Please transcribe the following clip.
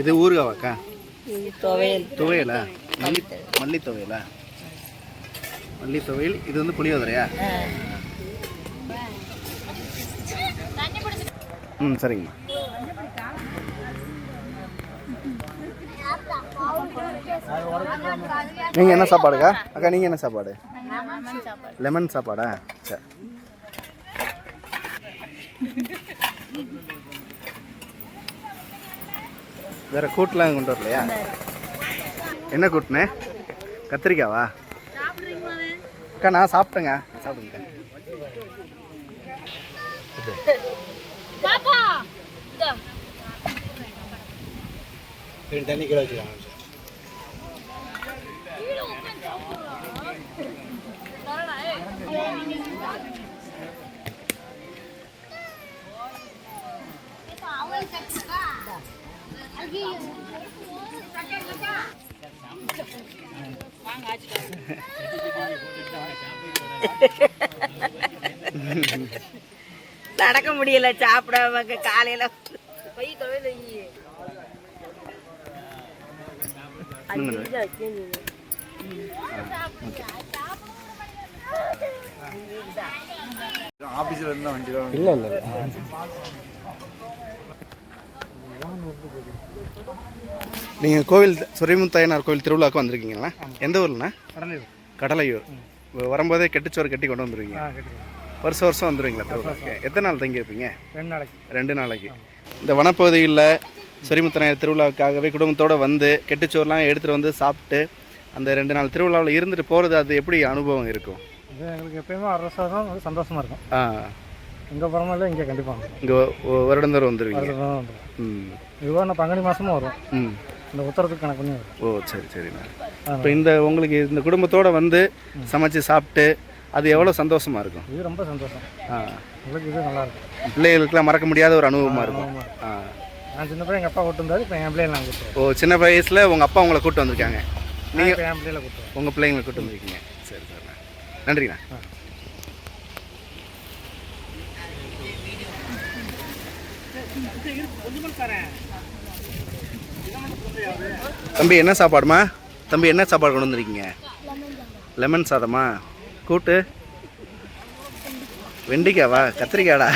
இது ஊறுகாவாக்கா? துவையல். துவையலா? மல்லி மல்லி துவையலா மல்லி துவையல் இது வந்து புளியோதரையா? ம் சரிங்கம்மா. நீங்கள் என்ன சாப்பாடுக்கா? அக்கா நீங்கள் என்ன சாப்பாடு? லெமன் சாப்பாடா? சரி வேற கூட்டெலாம் கொண்டு வரலையா? என்ன கூட்டுனே? கத்திரிக்காவா? அக்கா நான் சாப்பிட்டேங்க. சாப்பிடுங்க. தண்ணி கூட வச்சுக்கலாம் நடக்க முடியல சாப்பிடாம காலையில. போய் ஆஃபீஸில் இருந்தால் வண்டி தான் இல்லை இல்லை நீங்கள் கோவில் சுரிமுத்தாயனார் கோவில் திருவிழாவுக்கு வந்திருக்கீங்களா? எந்த ஊர்லண்ணா? கடலையூர். வரும்போதே கெட்டுச்சோறு கட்டி கொண்டு வந்துருவீங்க. வருஷம் வருஷம் வந்துருவீங்களா திருவிழாவுக்கு எத்தனை நாள் தங்கி இருப்பீங்க ரெண்டு நாளைக்கு. ரெண்டு நாளைக்கு. இந்த வனப்பகுதியில் சுரிமுத்தநாயர் திருவிழாவுக்காகவே குடும்பத்தோடு வந்து கெட்டுச்சோறுலாம் எடுத்துகிட்டு வந்து சாப்பிட்டு அந்த ரெண்டு நாள் திருவிழாவில் இருந்துட்டு போகிறது அது எப்படி அனுபவம் இருக்கும்? இது எங்களுக்கு எப்பயுமே அரசாங்கம் வந்து சந்தோஷமாக இருக்கும். ஆ. எங்கே போகிறோமோ இல்லை இங்கே கண்டிப்பாக இங்கே வருடந்தோறும் வந்துடுவீங்க அடுத்த தான் வந்துடும் ம். இதுவாக நான் பங்குனி மாதமும் வரும். ம். இந்த உத்தரத்துக்கு கணக்கு பண்ணி வரும். ஓ சரி சரிண்ணா இப்போ இந்த உங்களுக்கு இந்த குடும்பத்தோடு வந்து சமைச்சு சாப்பிட்டு அது எவ்வளோ சந்தோஷமாக இருக்கும்? இது ரொம்ப சந்தோஷம். ஆ. உங்களுக்கு இது நல்லா இருக்கும். பிள்ளைகளுக்கெல்லாம் மறக்க முடியாத ஒரு அனுபவமாக இருக்கும். ஆ. நான் சின்ன பையன் எங்கள் அப்பா கூட்டு வந்தாரு. இப்போ என் பிள்ளைய நான் ஓ சின்ன வயசில் உங்கள் அப்பா உங்களை கூப்பிட்டு வந்திருக்காங்க. நீங்கள் என் பிள்ளையில கூட்டுருவேன் உங்கள் பிள்ளைங்களை கூட்டு வந்திருக்கீங்க. சரி நன்றிண்ணா. தம்பி என்ன சாப்பாடுமா? தம்பி என்ன சாப்பாடு கொண்டு வந்திருக்கீங்க? லெமன் சாதமா? கூட்டு? வெண்டிக்காவா? கத்திரிக்காடா?